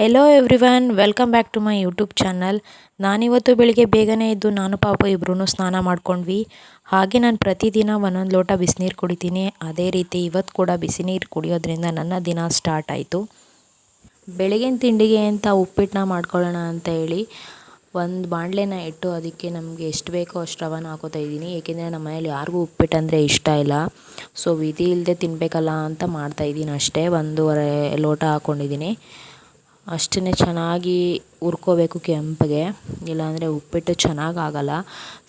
Hello everyone welcome back to my YouTube channel ನಾನಿವತ್ತು ಬೆಳಿಗ್ಗೆ ಬೇಗನೆ ಇದ್ದು ನಾನು ಪಾಪ ಇಬ್ಬರೂ ಸ್ನಾನ ಮಾಡ್ಕೊಂಡ್ವಿ. ಹಾಗೆ ನಾನು ಪ್ರತಿದಿನ ಒಂದೊಂದು ಲೋಟ ಬಿಸಿನೀರು ಕುಡಿತೀನಿ. ಅದೇ ರೀತಿ ಇವತ್ತು ಕೂಡ ಬಿಸಿನೀರು ಕುಡಿಯೋದ್ರಿಂದ ನನ್ನ ದಿನ ಸ್ಟಾರ್ಟ್ ಆಯಿತು. ಬೆಳಗಿನ ತಿಂಡಿಗೆ ಅಂತ ಉಪ್ಪಿಟ್ಟನ್ನ ಮಾಡ್ಕೊಳ್ಳೋಣ ಅಂತ ಹೇಳಿ ಒಂದು ಬಾಣಲೆನ ಇಟ್ಟು ಅದಕ್ಕೆ ನಮಗೆ ಎಷ್ಟು ಬೇಕೋ ಅಷ್ಟು ರವಾನ ಹಾಕೋತಾ ಇದ್ದೀನಿ. ಏಕೆಂದರೆ ನಮ್ಮ ಮನೇಲಿ ಯಾರಿಗೂ ಉಪ್ಪಿಟ್ಟು ಅಂದರೆ ಇಷ್ಟ ಇಲ್ಲ. ಸೊ ವಿಧಿ ಇಲ್ಲದೆ ತಿನ್ನಬೇಕಲ್ಲ ಅಂತ ಮಾಡ್ತಾಯಿದ್ದೀನಿ ಅಷ್ಟೇ. ಒಂದೂವರೆ ಲೋಟ ಹಾಕ್ಕೊಂಡಿದ್ದೀನಿ ಅಷ್ಟೇ ಚೆನ್ನಾಗಿ ಹುರ್ಕೋಬೇಕು ಕೆಂಪಗೆ, ಇಲ್ಲಾಂದರೆ ಉಪ್ಪಿಟ್ಟು ಚೆನ್ನಾಗಿ ಆಗಲ್ಲ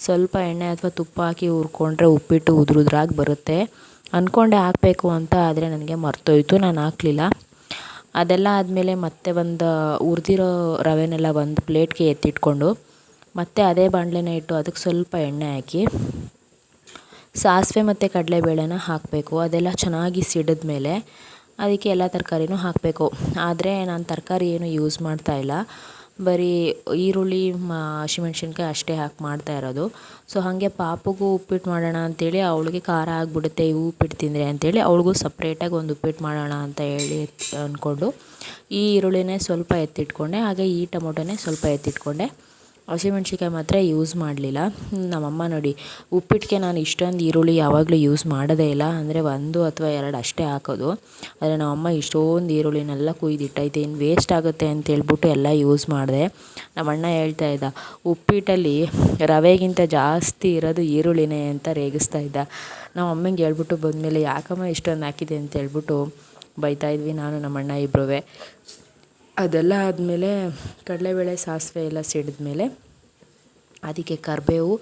ಸ್ವಲ್ಪ ಎಣ್ಣೆ ಅಥವಾ ತುಪ್ಪ ಹಾಕಿ ಹುರ್ಕೊಂಡ್ರೆ ಉಪ್ಪಿಟ್ಟು ಉದುರುದ್ರಾಗಿ ಬರುತ್ತೆ. ಅಂದ್ಕೊಂಡೆ ಹಾಕಬೇಕು ಅಂತ ಆದರೆ ನನಗೆ ಮರ್ತೋಯ್ತು, ನಾನು ಹಾಕಲಿಲ್ಲ. ಅದೆಲ್ಲ ಆದಮೇಲೆ ಮತ್ತೆ ಒಂದು ಹುರಿದಿರೋ ರವೆನೆಲ್ಲ ಒಂದು ಪ್ಲೇಟ್ಗೆ ಎತ್ತಿಟ್ಕೊಂಡು ಮತ್ತೆ ಅದೇ ಬಾಣಲೆನ ಇಟ್ಟು ಅದಕ್ಕೆ ಸ್ವಲ್ಪ ಎಣ್ಣೆ ಹಾಕಿ, ಸಾಸಿವೆ ಮತ್ತು ಕಡಲೆಬೇಳೆನ ಹಾಕಬೇಕು. ಅದೆಲ್ಲ ಚೆನ್ನಾಗಿ ಸಿಡಿದ ಮೇಲೆ ಅದಕ್ಕೆ ಎಲ್ಲ ತರಕಾರಿನೂ ಹಾಕಬೇಕು. ಆದರೆ ನಾನು ತರಕಾರಿ ಏನು ಯೂಸ್ ಮಾಡ್ತಾ ಇಲ್ಲ. ಬರೀ ಈರುಳ್ಳಿ ಹಸಿಮೆಣ್ಸಿನ್ಕಾಯಿ ಅಷ್ಟೇ ಹಾಕಿ ಮಾಡ್ತಾ ಇರೋದು. ಸೊ ಹಾಗೆ ಪಾಪುಗೂ ಉಪ್ಪಿಟ್ಟು ಮಾಡೋಣ ಅಂತೇಳಿ ಅವಳಿಗೆ ಖಾರ ಆಗಿಬಿಡುತ್ತೆ, ಈ ಉಪ್ಪಿಟ್ಟು ತಿಂದರೆ ಅಂತೇಳಿ ಅವಳಿಗೂ ಸಪ್ರೇಟಾಗಿ ಒಂದು ಉಪ್ಪಿಟ್ಟು ಮಾಡೋಣ ಅಂತ ಹೇಳಿ ಅಂದ್ಕೊಂಡು ಈ ಈರುಳ್ಳಿನೇ ಸ್ವಲ್ಪ ಎತ್ತಿಟ್ಕೊಂಡೆ, ಹಾಗೆ ಈ ಟೊಮೊಟೊನೇ ಸ್ವಲ್ಪ ಎತ್ತಿಟ್ಕೊಂಡೆ. ಹಸಿಮೆಣ್ಸಿನ್ಕಾಯಿ ಮಾತ್ರ ಯೂಸ್ ಮಾಡಲಿಲ್ಲ. ನಮ್ಮಮ್ಮ ನೋಡಿ ಉಪ್ಪಿಟ್ಟಿಗೆ ನಾನು ಇಷ್ಟೊಂದು ಈರುಳ್ಳಿ ಯಾವಾಗಲೂ ಯೂಸ್ ಮಾಡೋದೇ ಇಲ್ಲ. ಅಂದರೆ ಒಂದು ಅಥವಾ ಎರಡು ಅಷ್ಟೇ ಹಾಕೋದು. ಆದರೆ ನಮ್ಮಮ್ಮ ಇಷ್ಟೊಂದು ಈರುಳ್ಳಿನೆಲ್ಲ ಕುಯ್ದಿಟ್ಟೈತೆ. ಇನ್ನು ವೇಸ್ಟ್ ಆಗುತ್ತೆ ಅಂತ ಹೇಳ್ಬಿಟ್ಟು ಎಲ್ಲ ಯೂಸ್ ಮಾಡಿದೆ. ನಮ್ಮ ಅಣ್ಣ ಹೇಳ್ತಾ ಇದ್ದ, ಉಪ್ಪಿಟ್ಟಲ್ಲಿ ರವೆಗಿಂತ ಜಾಸ್ತಿ ಇರೋದು ಈರುಳ್ಳಿನೇ ಅಂತ ರೇಗಿಸ್ತಾ ಇದ್ದ. ನಮ್ಮ ಅಮ್ಮಂಗೆ ಹೇಳ್ಬಿಟ್ಟು ಬಂದಮೇಲೆ, ಯಾಕಮ್ಮ ಇಷ್ಟೊಂದು ಹಾಕಿದೆ ಅಂತ ಹೇಳ್ಬಿಟ್ಟು ಬೈತಾಯಿದ್ವಿ ನಾನು ನಮ್ಮಣ್ಣ ಇಬ್ಬರೂ ಅದೆಲ್ಲ ಆದಮೇಲೆ ಕಡಲೆಬೇಳೆ ಸಾಸಿವೆ ಎಲ್ಲ ಸಿಡಿದ್ಮೇಲೆ ಅದಕ್ಕೆ ಕರಿಬೇವು,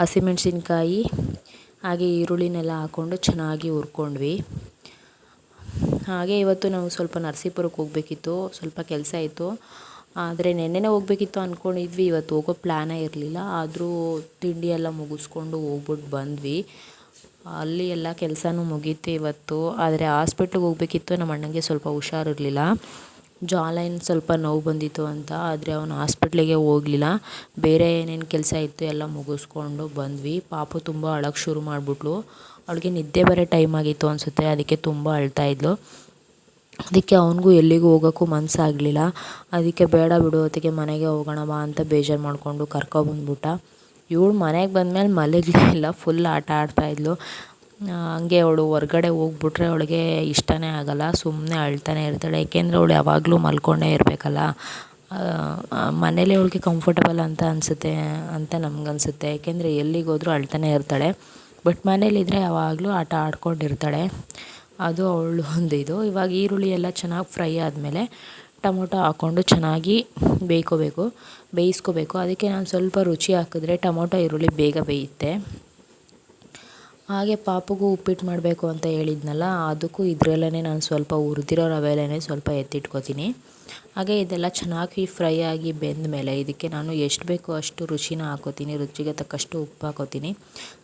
ಹಸಿಮೆಣ್ಸಿನ್ಕಾಯಿ, ಹಾಗೆ ಈರುಳ್ಳಿನೆಲ್ಲ ಹಾಕ್ಕೊಂಡು ಚೆನ್ನಾಗಿ ಹುರ್ಕೊಂಡ್ವಿ. ಹಾಗೆ ಇವತ್ತು ನಾವು ಸ್ವಲ್ಪ ನರಸೀಪುರಕ್ಕೆ ಹೋಗಬೇಕಿತ್ತು, ಸ್ವಲ್ಪ ಕೆಲಸ ಇತ್ತು. ಆದರೆ ನೆನ್ನೆನೇ ಹೋಗಬೇಕಿತ್ತು ಅಂದ್ಕೊಂಡಿದ್ವಿ ಇವತ್ತು ಹೋಗೋ ಪ್ಲ್ಯಾನೇ ಇರಲಿಲ್ಲ. ಆದರೂ ತಿಂಡಿ ಎಲ್ಲ ಮುಗಿಸ್ಕೊಂಡು ಹೋಗ್ಬಿಟ್ಟು ಬಂದ್ವಿ. ಅಲ್ಲಿ ಎಲ್ಲ ಕೆಲಸನೂ ಮುಗೀತು ಇವತ್ತು. ಆದರೆ ಹಾಸ್ಪಿಟ್ಲಿಗೆ ಹೋಗಬೇಕಿತ್ತು, ನಮ್ಮ ಅಣ್ಣಂಗೆ ಸ್ವಲ್ಪ ಹುಷಾರಿರಲಿಲ್ಲ ಜಾ ಲೈನ್ ಸ್ವಲ್ಪ ನೋವು ಬಂದಿತ್ತು ಅಂತ, ಆದರೆ ಅವನು ಹಾಸ್ಪಿಟ್ಲಿಗೆ ಹೋಗಲಿಲ್ಲ. ಬೇರೆ ಏನೇನು ಕೆಲಸ ಇತ್ತು ಎಲ್ಲ ಮುಗಿಸ್ಕೊಂಡು ಬಂದ್ವಿ. ಪಾಪು ತುಂಬ ಅಳಕ್ಕೆ ಶುರು ಮಾಡಿಬಿಟ್ಲು. ಅವಳಿಗೆ ನಿದ್ದೆ ಬರೋ ಟೈಮ್ ಆಗಿತ್ತು ಅನಿಸುತ್ತೆ, ಅದಕ್ಕೆ ತುಂಬ ಅಳ್ತಾಯಿದ್ಲು ಅದಕ್ಕೆ ಅವನಿಗೂ ಎಲ್ಲಿಗೂ ಹೋಗೋಕ್ಕೂ ಮನಸ್ಸಾಗಲಿಲ್ಲ ಅದಕ್ಕೆ ಬೇಡ ಬಿಡು ಹೊತ್ತಿಗೆ ಮನೆಗೆ ಹೋಗೋಣ ಬಾ ಅಂತ ಬೇಜಾರು ಮಾಡಿಕೊಂಡು ಕರ್ಕೊಬಂದ್ಬಿಟ್ಟ ಇವಳು ಮನೆಗೆ ಬಂದಮೇಲೆ ಮಲಗಲೇ ಇಲ್ಲ ಫುಲ್ ಆಟ ಆಡ್ತಾಯಿದ್ಲು ಹಂಗೆ ಅವಳು ಹೊರ್ಗಡೆ ಹೋಗ್ಬಿಟ್ರೆ ಅವಳಿಗೆ ಇಷ್ಟನೇ ಆಗಲ್ಲ ಸುಮ್ಮನೆ ಅಳ್ತಾನೆ ಇರ್ತಾಳೆ. ಏಕೆಂದರೆ ಅವಳು ಯಾವಾಗಲೂ ಮಲ್ಕೊಂಡೇ ಇರಬೇಕಲ್ಲ. ಮನೇಲಿ ಅವಳಿಗೆ ಕಂಫರ್ಟಬಲ್ ಅಂತ ಅನಿಸುತ್ತೆ ಅಂತ ನಮಗನ್ಸುತ್ತೆ. ಏಕೆಂದರೆ ಎಲ್ಲಿಗೆ ಹೋದರೂ ಅಳ್ತಾನೆ ಇರ್ತಾಳೆ. ಬಟ್ ಮನೇಲಿದ್ದರೆ ಯಾವಾಗಲೂ ಆಟ ಆಡ್ಕೊಂಡಿರ್ತಾಳೆ. ಅದು ಅವಳು ಒಂದು ಇದು. ಇವಾಗ ಈರುಳ್ಳಿ ಎಲ್ಲ ಚೆನ್ನಾಗಿ ಫ್ರೈ ಆದಮೇಲೆ ಟೊಮೊಟೊ ಹಾಕ್ಕೊಂಡು ಚೆನ್ನಾಗಿ ಬೇಯ್ಕೋಬೇಕು, ಬೇಯಿಸ್ಕೋಬೇಕು. ಅದಕ್ಕೆ ನಾನು ಸ್ವಲ್ಪ ರುಚಿ ಹಾಕಿದ್ರೆ ಟೊಮೊಟೊ, ಈರುಳ್ಳಿ ಬೇಗ ಬೇಯುತ್ತೆ. ಹಾಗೆ ಪಾಪುಗೂ ಉಪ್ಪಿಟ್ಟು ಮಾಡಬೇಕು ಅಂತ ಹೇಳಿದ್ನಲ್ಲ, ಅದಕ್ಕೂ ಇದರಲ್ಲೇ ನಾನು ಸ್ವಲ್ಪ ಹುರಿದಿರೋ ರವೆಲೇ ಸ್ವಲ್ಪ ಎತ್ತಿಟ್ಕೊತೀನಿ. ಹಾಗೆ ಇದೆಲ್ಲ ಚೆನ್ನಾಗಿ ಫ್ರೈ ಆಗಿ ಬೆಂದ ಮೇಲೆ ಇದಕ್ಕೆ ನಾನು ಎಷ್ಟು ಬೇಕೋ ಅಷ್ಟು ರುಚಿನ ಹಾಕೋತೀನಿ, ರುಚಿಗೆ ತಕ್ಕಷ್ಟು ಉಪ್ಪು ಹಾಕೋತೀನಿ.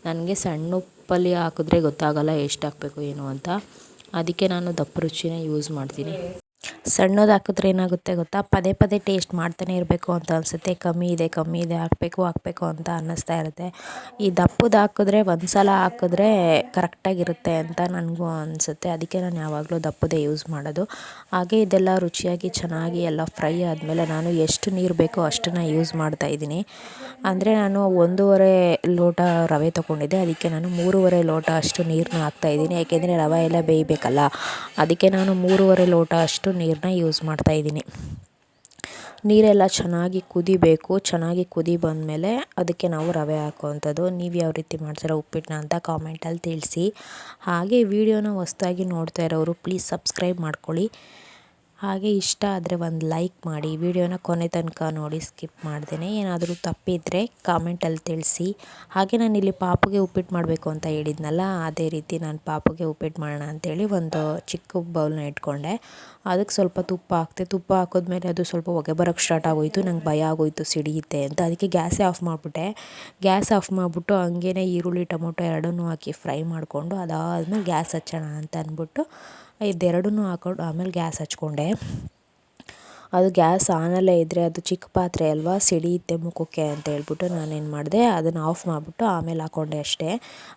ನನಗೆ ಸಣ್ಣ ಉಪ್ಪಲ್ಲಿ ಹಾಕಿದ್ರೆ ಗೊತ್ತಾಗಲ್ಲ ಎಷ್ಟು ಹಾಕಬೇಕು ಏನು ಅಂತ. ಅದಕ್ಕೆ ನಾನು ದಪ್ಪ ರುಚಿನ ಯೂಸ್ ಮಾಡ್ತೀನಿ. ಸಣ್ಣದು ಹಾಕಿದ್ರೆ ಏನಾಗುತ್ತೆ ಗೊತ್ತಾ? ಪದೇ ಪದೇ ಟೇಸ್ಟ್ ಮಾಡ್ತಾನೆ ಇರಬೇಕು ಅಂತ ಅನಿಸುತ್ತೆ. ಕಮ್ಮಿ ಇದೆ ಕಮ್ಮಿ ಇದೆ, ಹಾಕಬೇಕು ಹಾಕಬೇಕು ಅಂತ ಅನ್ನಿಸ್ತಾ ಇರುತ್ತೆ. ಈ ದಪ್ಪದು ಹಾಕಿದ್ರೆ ಒಂದು ಸಲ ಹಾಕಿದ್ರೆ ಕರೆಕ್ಟಾಗಿರುತ್ತೆ ಅಂತ ನನಗೂ ಅನಿಸುತ್ತೆ. ಅದಕ್ಕೆ ನಾನು ಯಾವಾಗಲೂ ದಪ್ಪದೇ ಯೂಸ್ ಮಾಡೋದು. ಹಾಗೆ ಇದೆಲ್ಲ ರುಚಿಯಾಗಿ, ಚೆನ್ನಾಗಿ ಎಲ್ಲ ಫ್ರೈ ಆದಮೇಲೆ ನಾನು ಎಷ್ಟು ನೀರು ಬೇಕೋ ಅಷ್ಟನ್ನು ಯೂಸ್ ಮಾಡ್ತಾಯಿದ್ದೀನಿ ಅಂದರೆ ನಾನು ಒಂದೂವರೆ ಲೋಟ ರವೆ ತೊಗೊಂಡಿದ್ದೆ. ಅದಕ್ಕೆ ನಾನು ಮೂರುವರೆ ಲೋಟ ಅಷ್ಟು ನೀರನ್ನ ಹಾಕ್ತಾಯಿದ್ದೀನಿ ಯಾಕೆಂದರೆ ರವೆ ಎಲ್ಲ ಬೇಯಬೇಕಲ್ಲ. ಅದಕ್ಕೆ ನಾನು ಮೂರುವರೆ ಲೋಟ ಅಷ್ಟು ನೀರನ್ನ ಯೂಸ್ ಮಾಡ್ತಾ ಇದ್ದೀನಿ. ನೀರೆಲ್ಲ ಚೆನ್ನಾಗಿ ಕುದಿಬೇಕು, ಚೆನ್ನಾಗಿ ಕುದಿ ಬಂದಮೇಲೆ ಅದಕ್ಕೆ ನಾವು ರವೆ ಹಾಕುವಂಥದ್ದು. ನೀವು ಯಾವ ರೀತಿ ಮಾಡ್ತೀರಾ ಉಪ್ಪಿಟ್ಟನ್ನ ಅಂತ ಕಾಮೆಂಟಲ್ಲಿ ತಿಳಿಸಿ. ಹಾಗೆ ವಿಡಿಯೋನ ಹೊಸ್ದಾಗಿ ನೋಡ್ತಾ ಇರೋರು ಪ್ಲೀಸ್ ಸಬ್ಸ್ಕ್ರೈಬ್ ಮಾಡ್ಕೊಳ್ಳಿ. ಹಾಗೆ ಇಷ್ಟ ಆದರೆ ಒಂದು ಲೈಕ್ ಮಾಡಿ. ವಿಡಿಯೋನ ಕೊನೆ ತನಕ ನೋಡಿ, ಸ್ಕಿಪ್ ಮಾಡ್ದೇನೆ. ಏನಾದರೂ ತಪ್ಪಿದರೆ ಕಾಮೆಂಟಲ್ಲಿ ತಿಳಿಸಿ. ಹಾಗೆ ನಾನು ಇಲ್ಲಿ ಪಾಪುಗೆ ಉಪ್ಪಿಟ್ಟು ಮಾಡಬೇಕು ಅಂತ ಹೇಳಿದ್ನಲ್ಲ, ಅದೇ ರೀತಿ ನಾನು ಪಾಪುಗೆ ಉಪ್ಪಿಟ್ಟು ಮಾಡೋಣ ಅಂತೇಳಿ ಒಂದು ಚಿಕ್ಕ ಬೌಲ್ನ ಇಟ್ಕೊಂಡೆ. ಅದಕ್ಕೆ ಸ್ವಲ್ಪ ತುಪ್ಪ ಹಾಕ್ತೆ ತುಪ್ಪ ಹಾಕಿದ್ಮೇಲೆ ಅದು ಸ್ವಲ್ಪ ಹೊಗೆ ಬರೋಕ್ಕೆ ಸ್ಟಾರ್ಟ್ ಆಗೋಯಿತು. ನಂಗೆ ಭಯ ಆಗೋಯಿತು, ಸಿಡಿಯುತ್ತೆ ಅಂತ. ಅದಕ್ಕೆ ಗ್ಯಾಸೇ ಆಫ್ ಮಾಡಿಬಿಟ್ಟೆ. ಗ್ಯಾಸ್ ಆಫ್ ಮಾಡಿಬಿಟ್ಟು ಹಂಗೇ ಈರುಳ್ಳಿ, ಟೊಮೊಟೊ ಎರಡನ್ನೂ ಹಾಕಿ ಫ್ರೈ ಮಾಡಿಕೊಂಡು ಅದಾದಮೇಲೆ ಗ್ಯಾಸ್ ಹಚ್ಚೋಣ ಅಂತ ಅಂದ್ಬಿಟ್ಟು ಇದೆರಡನ್ನೂ ಹಾಕೊಂಡು ಆಮೇಲೆ ಗ್ಯಾಸ್ ಹಚ್ಕೊಂಡೆ. ಅದು ಗ್ಯಾಸ್ ಆನಲ್ಲೇ ಇದ್ದರೆ ಅದು ಚಿಕ್ಕ ಪಾತ್ರೆ ಅಲ್ವಾ ಸಿಡಿಯುತ್ತೆ ಮುಖಕ್ಕೆ ಅಂತ ಹೇಳ್ಬಿಟ್ಟು ನಾನೇನು ಮಾಡಿದೆ, ಅದನ್ನು ಆಫ್ ಮಾಡಿಬಿಟ್ಟು ಆಮೇಲೆ ಹಾಕ್ಕೊಂಡೆ ಅಷ್ಟೇ.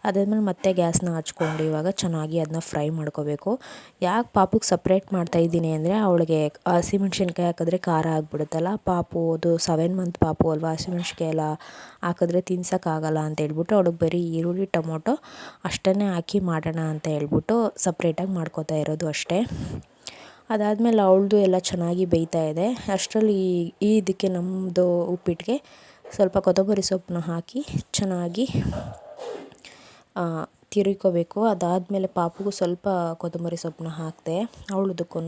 ಅದಾದ್ಮೇಲೆ ಮತ್ತೆ ಗ್ಯಾಸ್ನ ಹಚ್ಕೊಂಡು ಇವಾಗ ಚೆನ್ನಾಗಿ ಅದನ್ನ ಫ್ರೈ ಮಾಡ್ಕೋಬೇಕು. ಯಾಕೆ ಪಾಪುಗೆ ಸಪ್ರೇಟ್ ಮಾಡ್ತಾಯಿದ್ದೀನಿ ಅಂದರೆ ಅವಳಿಗೆ ಹಸಿಮೆಣ್ಸಿನ್ಕಾಯಿ ಹಾಕಿದ್ರೆ ಖಾರ ಆಗಿಬಿಡುತ್ತಲ್ಲ, ಪಾಪು ಅದು ಸೆವೆನ್ ಮಂತ್ ಪಾಪು ಅಲ್ವಾ ಹಸಿಮೆಣ್ಸಿನ್ಕಾಯಿ ಎಲ್ಲ ಹಾಕಿದ್ರೆ ತಿನ್ಸೋಕ್ಕಾಗಲ್ಲ ಅಂತ ಹೇಳ್ಬಿಟ್ಟು ಅವಳಿಗೆ ಬರೀ ಈರುಳ್ಳಿ, ಟೊಮೊಟೊ ಅಷ್ಟನ್ನೇ ಹಾಕಿ ಮಾಡೋಣ ಅಂತ ಹೇಳ್ಬಿಟ್ಟು ಸಪ್ರೇಟಾಗಿ ಮಾಡ್ಕೋತಾ ಇರೋದು ಅಷ್ಟೇ. ಅದಾದಮೇಲೆ ಅವಳದು ಎಲ್ಲ ಚೆನ್ನಾಗಿ ಬೇಯ್ತಾ ಇದೆ. ಅಷ್ಟರಲ್ಲಿ ಈ ಇದಕ್ಕೆ ನಮ್ಮದು ಉಪ್ಪಿಟ್ಟಿಗೆ ಸ್ವಲ್ಪ ಕೊತ್ತಂಬರಿ ಸೊಪ್ಪನ್ನ ಹಾಕಿ ಚೆನ್ನಾಗಿ ತಿರುಗಿಕೋಬೇಕು. ಅದಾದಮೇಲೆ ಪಾಪುಗೂ ಸ್ವಲ್ಪ ಕೊತ್ತಂಬರಿ ಸೊಪ್ಪನ್ನ ಹಾಕಿದೆ ಅವಳದಕ್ಕೂ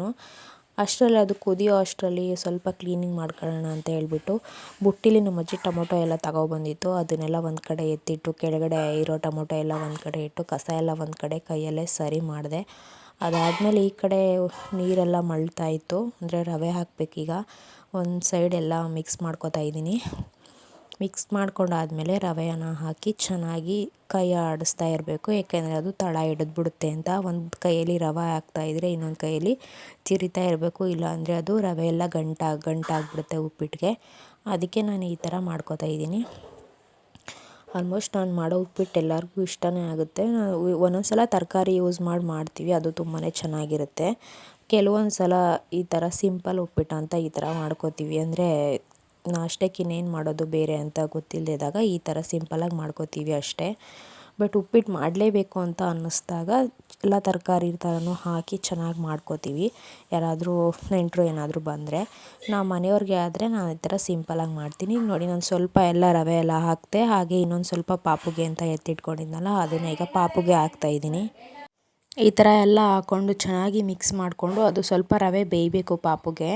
ಅಷ್ಟರಲ್ಲಿ ಅದು ಕುದಿಯೋ ಅಷ್ಟರಲ್ಲಿ ಸ್ವಲ್ಪ ಕ್ಲೀನಿಂಗ್ ಮಾಡ್ಕೊಳ್ಳೋಣ ಅಂತ ಹೇಳ್ಬಿಟ್ಟು ಬುಟ್ಟಿಲಿ ನಮ್ಮ ಅಜ್ಜಿ ಟೊಮೊಟೊ ಎಲ್ಲ ತಗೊಬಂದಿತ್ತು. ಅದನ್ನೆಲ್ಲ ಒಂದು ಕಡೆ ಎತ್ತಿಟ್ಟು, ಕೆಳಗಡೆ ಇರೋ ಟೊಮೊಟೊ ಎಲ್ಲ ಒಂದು ಕಡೆ ಇಟ್ಟು, ಕಸ ಎಲ್ಲ ಒಂದು ಕಡೆ ಕೈಯಲ್ಲೇ ಸರಿ ಮಾಡಿದೆ. ಅದಾದಮೇಲೆ ಈ ಕಡೆ ನೀರೆಲ್ಲ ಮಳ್ತಾ ಇತ್ತು. ಅಂದರೆ ರವೆ ಹಾಕಬೇಕೀಗ ಒಂದು ಸೈಡ್ ಎಲ್ಲ ಮಿಕ್ಸ್ ಮಾಡ್ಕೊತಾ ಇದ್ದೀನಿ. ಮಿಕ್ಸ್ ಮಾಡ್ಕೊಂಡಾದಮೇಲೆ ರವೆಯನ್ನು ಹಾಕಿ ಚೆನ್ನಾಗಿ ಕೈ ಆಡಿಸ್ತಾ ಇರಬೇಕು. ಏಕೆಂದರೆ ಅದು ತಳ ಹಿಡಿದ್ಬಿಡುತ್ತೆ ಅಂತ. ಒಂದು ಕೈಯಲ್ಲಿ ರವೆ ಹಾಕ್ತಾಯಿದ್ರೆ ಇನ್ನೊಂದು ಕೈಯಲ್ಲಿ ತಿರಿತಾ ಇರಬೇಕು. ಇಲ್ಲಾಂದರೆ ಅದು ರವೆ ಎಲ್ಲ ಗಂಟಾಗಿ ಗಂಟಾಗ್ಬಿಡುತ್ತೆ ಉಪ್ಪಿಟ್ಟಿಗೆ ಅದಕ್ಕೆ ನಾನು ಈ ಥರ ಮಾಡ್ಕೊತಾ ಇದ್ದೀನಿ. ಆಲ್ಮೋಸ್ಟ್ ನಾನು ಮಾಡೋ ಉಪ್ಪಿಟ್ಟು ಎಲ್ಲರಿಗೂ ಇಷ್ಟನೇ ಆಗುತ್ತೆ. ಒಂದೊಂದು ಸಲ ತರಕಾರಿ ಯೂಸ್ ಮಾಡಿ ಮಾಡ್ತೀವಿ, ಅದು ತುಂಬಾ ಚೆನ್ನಾಗಿರುತ್ತೆ. ಕೆಲವೊಂದು ಸಲ ಈ ಥರ ಸಿಂಪಲ್ ಉಪ್ಪಿಟ್ಟು ಅಂತ ಈ ಥರ ಮಾಡ್ಕೋತೀವಿ. ಅಂದರೆ ನಾಷ್ಟಕ್ಕೆ ಇನ್ನೇನು ಮಾಡೋದು ಬೇರೆ ಅಂತ ಗೊತ್ತಿಲ್ಲದಿದ್ದಾಗ ಈ ಥರ ಸಿಂಪಲ್ಲಾಗಿ ಮಾಡ್ಕೋತೀವಿ ಅಷ್ಟೇ. ಬಟ್ ಉಪ್ಪಿಟ್ಟು ಮಾಡಲೇಬೇಕು ಅಂತ ಅನ್ನಿಸ್ದಾಗ ಎಲ್ಲ ತರಕಾರಿ ಥರನೂ ಹಾಕಿ ಚೆನ್ನಾಗಿ ಮಾಡ್ಕೋತೀವಿ. ಯಾರಾದರೂ ನೆಂಟರು ಏನಾದರೂ ಬಂದರೆ ನಾವು ಮನೆಯವ್ರಿಗೆ ಆದರೆ ನಾನು ಈ ಥರ ಸಿಂಪಲಾಗಿ ಮಾಡ್ತೀನಿ. ನೋಡಿ, ನಾನು ಸ್ವಲ್ಪ ಎಲ್ಲ ರವೆ ಎಲ್ಲ ಹಾಕಿದೆ, ಹಾಗೆ ಇನ್ನೊಂದು ಸ್ವಲ್ಪ ಪಾಪುಗೆ ಅಂತ ಎತ್ತಿಟ್ಕೊಂಡಿದ್ನಲ್ಲ, ಅದನ್ನು ಈಗ ಪಾಪುಗೆ ಹಾಕ್ತಾಯಿದ್ದೀನಿ ಈ ಥರ ಎಲ್ಲ ಹಾಕ್ಕೊಂಡು ಚೆನ್ನಾಗಿ ಮಿಕ್ಸ್ ಮಾಡಿಕೊಂಡು ಅದು ಸ್ವಲ್ಪ ರವೆ ಬೇಯಬೇಕು ಪಾಪುಗೆ.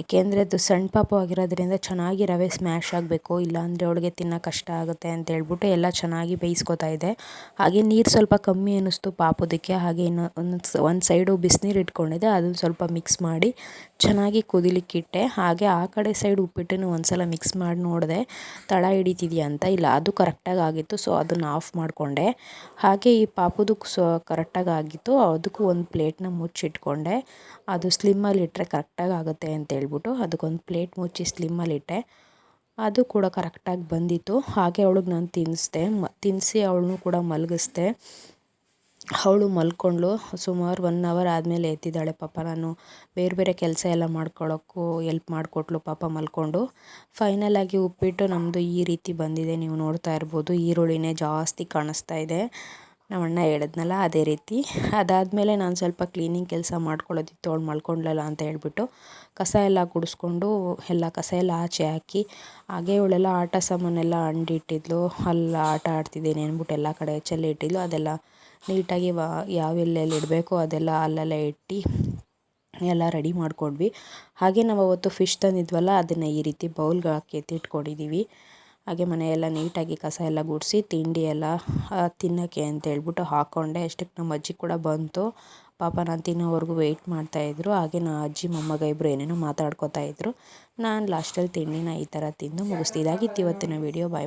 ಏಕೆಂದರೆ ಅದು ಸಣ್ಣ ಪಾಪು ಆಗಿರೋದ್ರಿಂದ ಚೆನ್ನಾಗಿ ರವೆ ಸ್ಮ್ಯಾಶ್ ಆಗಬೇಕು, ಇಲ್ಲಾಂದರೆ ಅವಳಿಗೆ ತಿನ್ನೋಕೆ ಕಷ್ಟ ಆಗುತ್ತೆ ಅಂತ ಹೇಳ್ಬಿಟ್ಟು ಎಲ್ಲ ಚೆನ್ನಾಗಿ ಬೇಯಿಸ್ಕೊತಾ ಇದೆ. ಹಾಗೆ ನೀರು ಸ್ವಲ್ಪ ಕಮ್ಮಿ ಅನ್ನಿಸ್ತು ಪಾಪುದಕ್ಕೆ. ಹಾಗೆ ಇನ್ನು ಒಂದು ಒಂದು ಸೈಡು ಬಿಸಿನೀರು ಇಟ್ಕೊಂಡಿದ್ದೆ, ಅದನ್ನು ಸ್ವಲ್ಪ ಮಿಕ್ಸ್ ಮಾಡಿ ಚೆನ್ನಾಗಿ ಕುದಿಲಿಕ್ಕಿಟ್ಟೆ ಹಾಗೆ ಆ ಕಡೆ ಸೈಡ್ ಉಪ್ಪಿಟ್ಟನ್ನು ಒಂದು ಸಲ ಮಿಕ್ಸ್ ಮಾಡಿ ನೋಡಿದೆ, ತಳ ಹಿಡಿತಿದೆಯಾ ಅಂತ? ಇಲ್ಲ, ಅದು ಕರೆಕ್ಟಾಗಿ ಆಗಿತ್ತು ಸೊ ಅದನ್ನು ಆಫ್ ಮಾಡಿಕೊಂಡೆ. ಹಾಗೆ ಈ ಪಾಪುದು ಸೊ ಕರೆಕ್ಟಾಗಿ ಆಗಿತ್ತು. ಅದಕ್ಕೂ ಒಂದು ಪ್ಲೇಟ್ನ ಮುಚ್ಚಿಟ್ಕೊಂಡೆ. ಅದು ಸ್ಲಿಮ್ಮಲ್ಲಿ ಇಟ್ಟರೆ ಕರೆಕ್ಟಾಗಿ ಆಗುತ್ತೆ ಅಂತ ಹೇಳ್ಬಿಟ್ಟು ಅದಕ್ಕೊಂದು ಪ್ಲೇಟ್ ಮುಚ್ಚಿ ಸ್ಲಿಮ್ಮಲ್ಲಿಟ್ಟೆ ಅದು ಕೂಡ ಕರೆಕ್ಟಾಗಿ ಬಂದಿತ್ತು. ಹಾಗೆ ಅವಳಿಗೆ ನಾನು ತಿನ್ನಿಸ್ದೆ ಮ ತಿನ್ನಿಸಿ ಅವಳನ್ನೂ ಕೂಡ ಮಲಗಿಸ್ದೆ. ಅವಳು ಮಲ್ಕೊಂಡ್ಳು. ಸುಮಾರು ಒನ್ ಅವರ್ ಆದಮೇಲೆ ಎತ್ತಿದ್ದಾಳೆ ಪಾಪ. ನಾನು ಬೇರೆ ಬೇರೆ ಕೆಲಸ ಎಲ್ಲ ಮಾಡ್ಕೊಳ್ಳೋಕ್ಕೂ ಎಲ್ಪ್ ಮಾಡಿಕೊಟ್ಲು ಪಾಪ ಮಲ್ಕೊಂಡು. ಫೈನಲಾಗಿ ಉಪ್ಪಿಟ್ಟು ನಮ್ಮದು ಈ ರೀತಿ ಬಂದಿದೆ. ನೀವು ನೋಡ್ತಾ ಇರ್ಬೋದು, ಈರುಳ್ಳಿನೇ ಜಾಸ್ತಿ ಕಾಣಿಸ್ತಾ ಇದೆ. ನಮ್ಮ ಅಣ್ಣ ಹೇಳಿದ್ನಲ್ಲ ಅದೇ ರೀತಿ. ಅದಾದಮೇಲೆ ನಾನು ಸ್ವಲ್ಪ ಕ್ಲೀನಿಂಗ್ ಕೆಲಸ ಮಾಡ್ಕೊಳ್ಳೋದಿತ್ತು, ಅವಳು ಮಲ್ಕೊಂಡ್ಲಲ್ಲ ಅಂತ ಹೇಳಿಬಿಟ್ಟು ಕಸ ಎಲ್ಲ ಗುಡಿಸ್ಕೊಂಡು ಎಲ್ಲ ಕಸ ಎಲ್ಲ ಆಚೆ ಹಾಕಿ, ಹಾಗೆ ಇವಳೆಲ್ಲ ಆಟ ಸಾಮಾನೆಲ್ಲ ಅಂಡಿಟ್ಟಿದ್ಲು ಅಲ್ಲಿ ಆಟ ಆಡ್ತಿದ್ದೀನಿ ಅಂದ್ಬಿಟ್ಟು ಎಲ್ಲ ಕಡೆ ಚೆಲ್ಲಿ ಇಟ್ಟಿದ್ಲು. ಅದೆಲ್ಲ ನೀಟಾಗಿ ವಾ ಯಾವೆಲ್ಲೆಲ್ಲಿ ಇಡಬೇಕು ಅದೆಲ್ಲ ಅಲ್ಲೆಲ್ಲ ಇಟ್ಟು ಎಲ್ಲ ರೆಡಿ ಮಾಡ್ಕೊಂಡ್ವಿ. ಹಾಗೆ ನಾವು ಅವತ್ತು ಫಿಶ್ ತಂದಿದ್ವಲ್ಲ, ಅದನ್ನು ಈ ರೀತಿ ಬೌಲ್ಗೆ ಹಾಕಿ ಎತ್ತಿಟ್ಕೊಂಡಿದ್ದೀವಿ ಹಾಗೆ ಮನೆಯೆಲ್ಲ ನೀಟಾಗಿ ಕಸ ಎಲ್ಲ ಗುಡಿಸಿ ತಿಂಡಿ ಎಲ್ಲ ತಿನ್ನೋಕ್ಕೆ ಅಂತ ಹೇಳ್ಬಿಟ್ಟು ಹಾಕ್ಕೊಂಡೆ ಅಷ್ಟಕ್ಕೆ ನಮ್ಮ ಅಜ್ಜಿ ಕೂಡ ಬಂತು. ಪಾಪ ನಾನು ತಿನ್ನೋವರೆಗೂ ವೆಯ್ಟ್ ಮಾಡ್ತಾಯಿದ್ರು ಹಾಗೆ ನಾ ಅಜ್ಜಿ, ಮೊಮ್ಮಗ ಇಬ್ಬರು ಏನೇನೋ ಮಾತಾಡ್ಕೊತಾ ಇದ್ದರು ನಾನು ಲಾಸ್ಟಲ್ಲಿ ತಿಂಡಿನ ಈ ಥರ ತಿಂದು ಮುಗಿಸ್ತಿದ್ದಾಗಿತ್ತು ಇವತ್ತಿನ ವೀಡಿಯೋ ಬಾಯ್